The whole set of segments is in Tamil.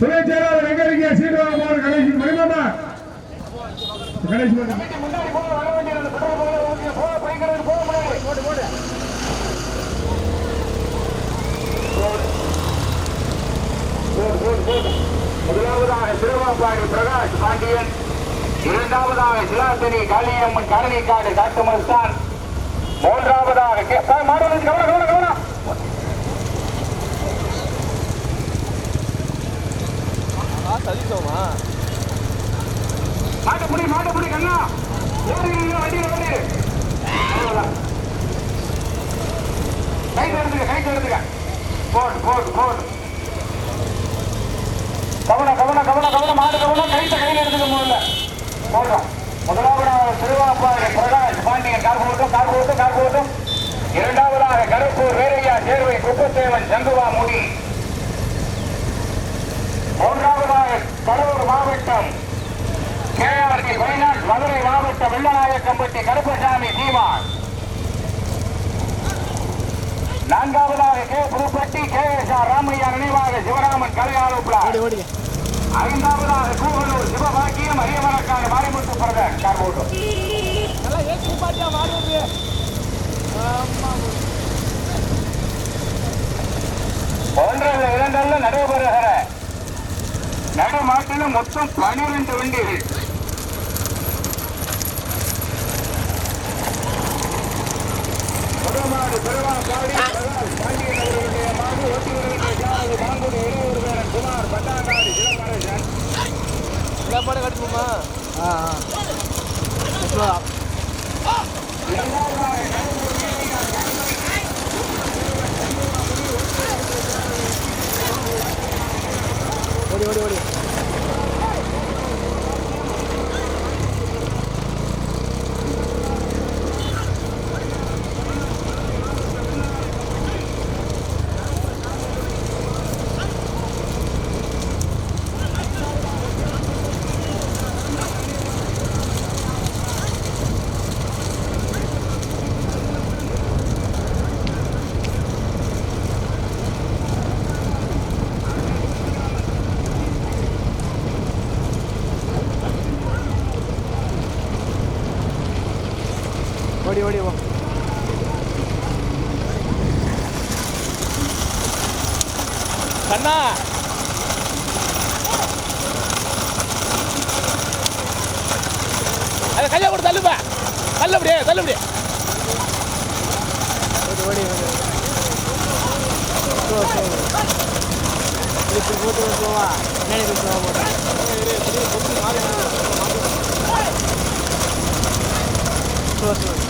சுயேச்சையாளர் எங்க இருக்கீங்க சீட்டு வாங்க போற கணேஷ் மணிமாமா. கணேஷ் முதலாவதாக சிறுவாப்பாடி பிரகாஷ் பாண்டியன் இரண்டாவதாக சிலாத்தனி காளியம்மன் காலனிக்காடு காட்டு மஸ்தான் மூன்றாவதாக கே- கவனம் சதிச்சோமா மாட்டப்படி மாட்டு மாட்டு கண்ணா ஓடி வண்டியில் ஓடி கை தடுத்துக்க கை தடுத்துக்க போடு போடு போடு கவனம் கவனம் கவனம் கவனம். மாடு கவனம். கைத்த கையில் எடுத்துக்க முதல்ல. போடுறோம் முதலாவதாக திருவாப்பாறை பிரகாஷ் பாண்டியன் கார் போட்டும் கார் போட்டும் கார் போட்டும் இரண்டாவதாக கருப்பூர் வீரையா சேர்வை குப்பத்தேவன் சங்குவா முடி. மூன்றாவதாக கடலூர் மாவட்டம் கேஆர்டி பைனான்ஸ் மதுரை மாவட்ட வெள்ளநாயக்கம்பட்டி கருப்பசாமி சீமான் நான்காவதாக K Puthupatti K S R Ramaiah நினைவாக சிவராமன் கலையாளுப்புலா ஐந்தாவதாக கூவலூர் சிவபாக்கியம் அரியவனக்கான மாரிமுத்து பிரதர் கார்போட்டம் ஒன்றல்ல இரண்டல்ல நடைபெறுகிற நடுமாட்டிலும் மொத்தம் பனிரெண்டு வண்டிகள் முதமாடு திருவாப்பாடி பிரகாஷ் பாண்டியன் அவர்களுடைய மாடு ஓட்டி வருகின்ற ஜானது மாங்குடி இருவர் பேரன் குமார் கட்டணுமா ஆ ஆ. ஓடி ஓடி ஓடி ஓடி ஓடி வா கண்ணா அதை கையை கூட தள்ளுப்பா தள்ளுபடியே தள்ளுபடியே ஓடி ஓடி போட்டு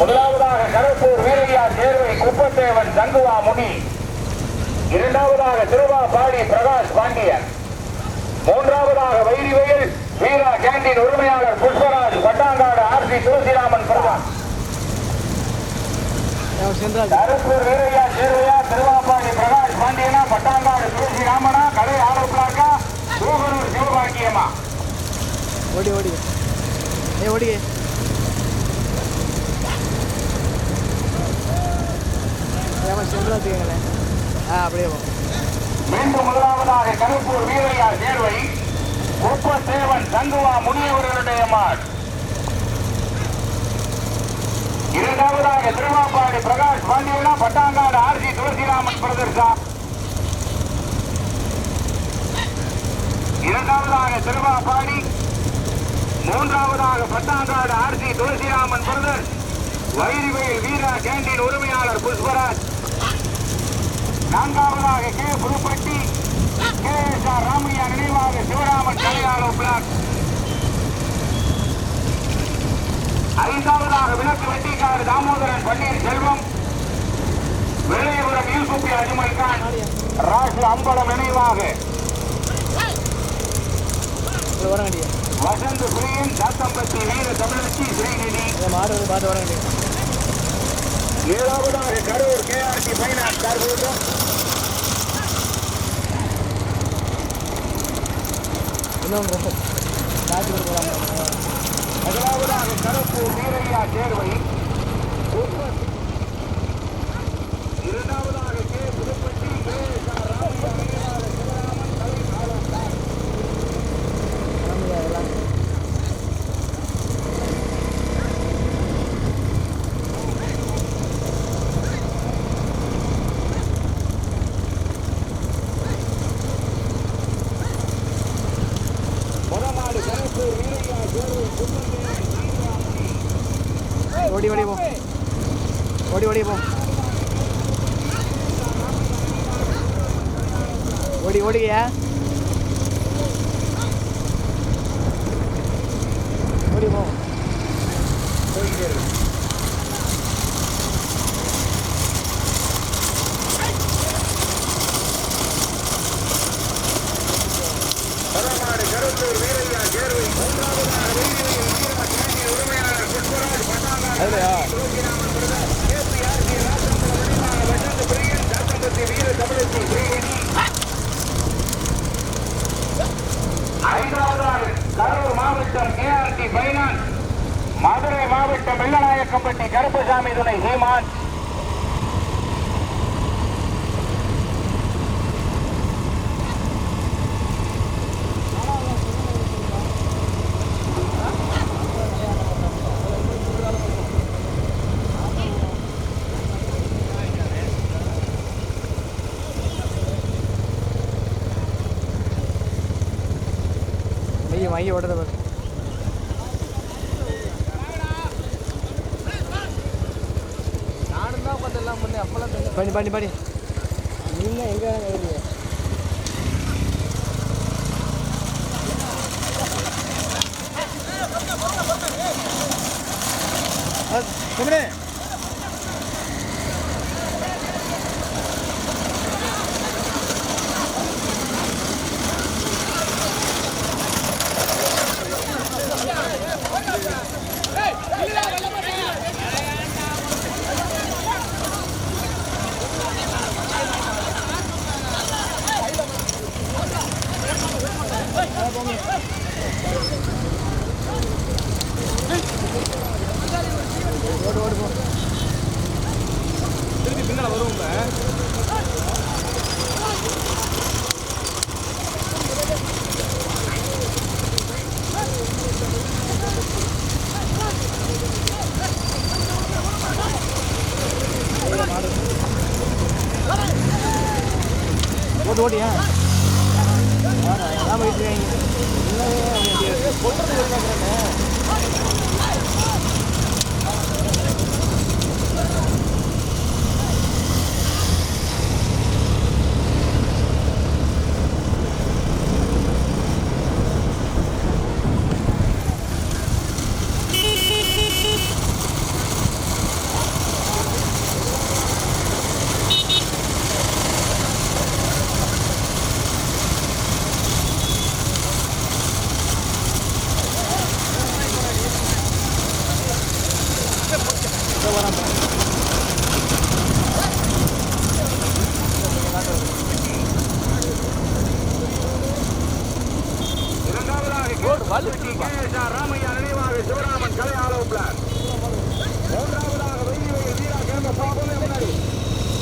முதலாவதாக கருப்பூர் வீரையா தேர்வை குப்பத்தேவன் தங்குவா முனி. இரண்டாவதாக திருவாபாடி பிரகாஷ் பாண்டியன். மூன்றாவதாக வைரிவயல் வீரா கேண்டீன் உரிமையாளர் புஷ்பராஜ் பட்டாங்காடு ஆர் சி துளசிராமன் பிரதான். அவன் கருப்பூர் வீரையா சேர்வையா திருவாபாடி பிரகாஷ் பாண்டியனா பட்டாங்காடு துளசிராமனா கலை ஆலோசனாக்கா சூகனூர் சிவபாக்கியமா ஓடி ஓடி. ஏ ஓடி வச்சுக்கோங்களேன் ஆ அப்படியே மீண்டும் முதலாவதாக கருப்பூர் வீரையா சேர்வை குப்பத்தேவன் தங்குவா முனியவர்களுடைய மாட். இரண்டாவதாக திருவாப்பாடி பிரகாஷ் பாண்டியனா பட்டாங்காடு ஆர்ஜி துளசிராமன் பிரதர்சா இரண்டாவதாக திருவாப்பாடி மூன்றாவதாக Pattangadu RG Thulasiraman brother Vairivel Veera canteen உரிமையாளர் நான்காவதாக K Puthupatti K S R Ramaiah நினைவாக சிவராமன் கலையாளோ பிளாக் ஐந்தாவதாக விளக்கு வெட்டிக்காரர் தாமோதரன் பன்னீர் செல்வம் வெள்ளையபுரம் யூசுப்பி அஜ்மல் கான். ராசு அம்பலம் நினைவாக. வசந்த் பிரியன் சாத்தம்பட்டி வீர தமிழச்சி ஸ்ரீநிதி. இதை மாடு வர வேண்டிய ஏழாவதாக கரூர் கேஆர்டி பைனான்ஸ் கார்பரேஷன் முதலாவதாக கருப்பு வீரையா தேர்வை இரண்டாவதாக K Puthupatti K S R Ramaiah நினைவாக சிவராமன் கலை ஆலோசனை எல்லாம் முதமாடு கருப்பூர் வீரையா சேர்வை குப்பத்தேவன் தங்குவாமணி ஓடி ஓடி போ ஓடி ஓடி போ ஓடி ஓடியா ஓடி போ போயிட்டே இருக்கு முதமாடு கருப்பூர் வீரையா சேர்வை மூன்றாவதாக வீரையில் வீரா கேண்டி உரிமையாளர் புஷ்பராஜ் பட்டாங்காடு அதுலையா துளசிராமன் பிரதர் கேபிஆர்சி ராசம்பலம் நினைவாக வசந்த பிரியன் சாத்தம்பட்டி வீர தமிழச்சி ஸ்ரீநிதி ஐந்தாவதாக கரூர் மாவட்டம் கேஆர்டி பைனான்ஸ் மதுரை மாவட்டம் வெள்ளநாயக்கம்பட்டி கருப்பசாமி துணை ஹீமான் மைய ஓடுறது எல்லாம் பண்ணி அப்பெல்லாம் பண்ணி பண்ணி பண்ணி நீங்க எங்க ஏறிய சுமனே ஓட்டு ராமையா நினைவாக சிவராமன் கலை ஆலோ பிளான் மூன்றாவதாக வெயிலில் வீரா கேம்ப பாபமே முன்னாடி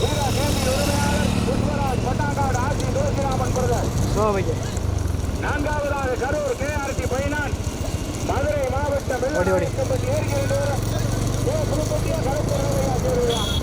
வீரா கேம்பி உரிமையாளர் புஷ்பராஜ் பட்டாங்காடு ஆசி ஜோசிராமன் பிரதர் சோவையே நான்காவதாக கரூர் கேஆர்டி பைனான் மதுரை மாவட்டம் வெள்ளி ஏரிகளில் கருப்பு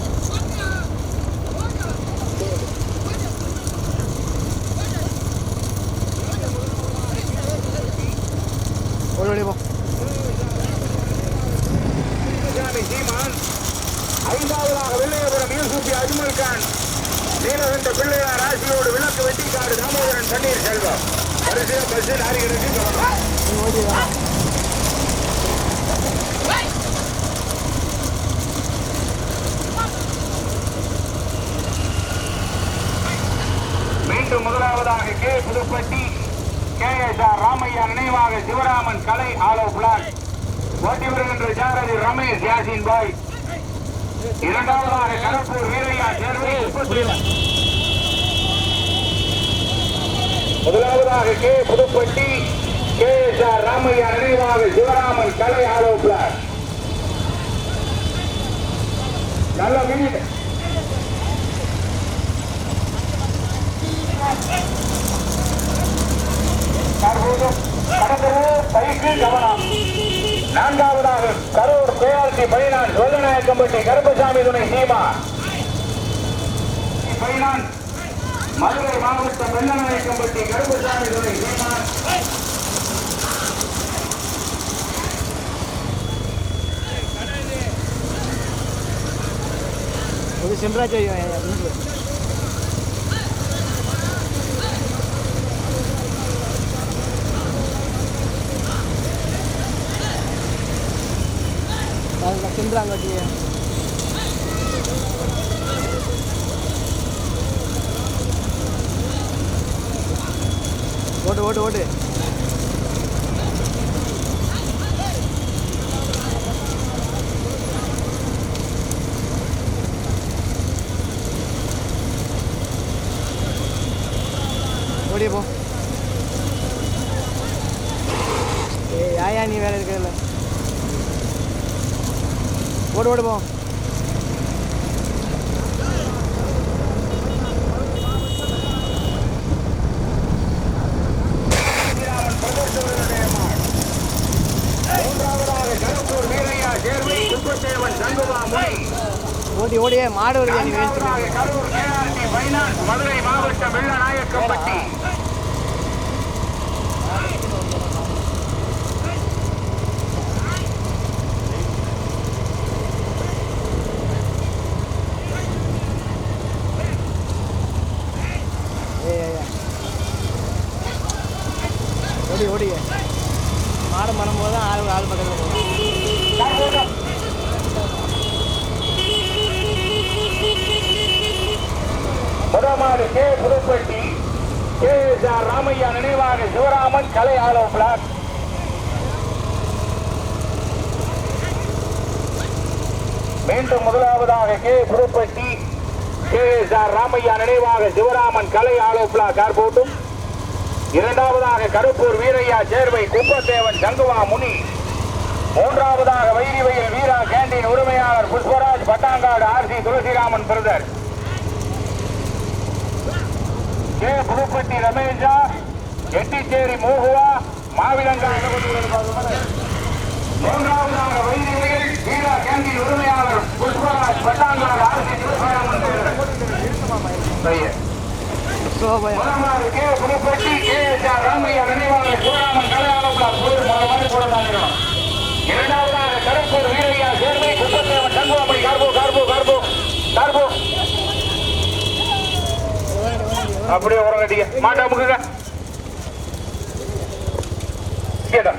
மீண்டும் முதலாவதாக K. Puthupatti K. S. R. Ramaiah நினைவாக சிவராமன் கலை ஆலோ பிளாக் ஓட்டி வருகின்ற ஜாரதி ரமேஷ் யாசின் பாய். இரண்டாவதாக கரப்பூர் வீரையா சேர்வை. முதலாவதாக K. Puthupatti K. S. R. Ramaiah நினைவாக சிவராமன் கலை ஆலோ பிளாக் நல்ல மினிட் பயிற்சி கவனம். நான்காவதாக கரூர் பேஆர்சி பைனான் வெள்ளநாயக்கம்பட்டி கருப்பசாமி துணை சீமா. பைனான் மதுரை மாவட்டம் வெள்ளநாயக்கம்பட்டி கருப்பசாமி துணை சீமா. ஒரு சென்ட்ராஜ் சென்றாங்கட்டி ஓட்டு ஓட்டு ஓட்டு ஓடியே போ. ஏ யாயா நீ வேலை இருக்கிறதில்ல ஓடு ஓடு போ. ஓடி ஓடியே மாடு வருது மதுரை மாவட்டம் வெள்ளநாயக்கம்பட்டி. கே ஆர் ராமையா நினைவாக சிவராமன் கலை ஆலோ பிளாக் மீண்டும் முதலாவதாக K Puthupatti K S R Ramaiah நினைவாக சிவராமன் கலை ஆலோ பிளாக் ஏர்போர்ட்டும் இரண்டாவதாக கருப்பூர் வீரையா சேர்வை குப்பத்தேவன் சங்குவா முனி. மூன்றாவதாக வைரிவயல் வீரா கேண்டீன் உரிமையாளர் Pushparaj Pattangadu R C Thulasiraman brother. K. Puthupatti ரமேஷா Ettichery மோகுவா மாவிலங்கா மூன்றாவதாக வைரிவயல் வீரா கேண்டீன் உரிமையாளர் Pushparaj Pattangadu R K. Puthupatti K. S R. Ramaiah நினைவாளர் கலையாளர் கருப்பூர் வீரையா சேர்வை குப்பத்தேவன் சங்குவாமணி கார்போ கார்போ கார்போ கார்போ அப்படியே உரம் கட்டிக்க மாட்டா முக்குங்க கேட்டா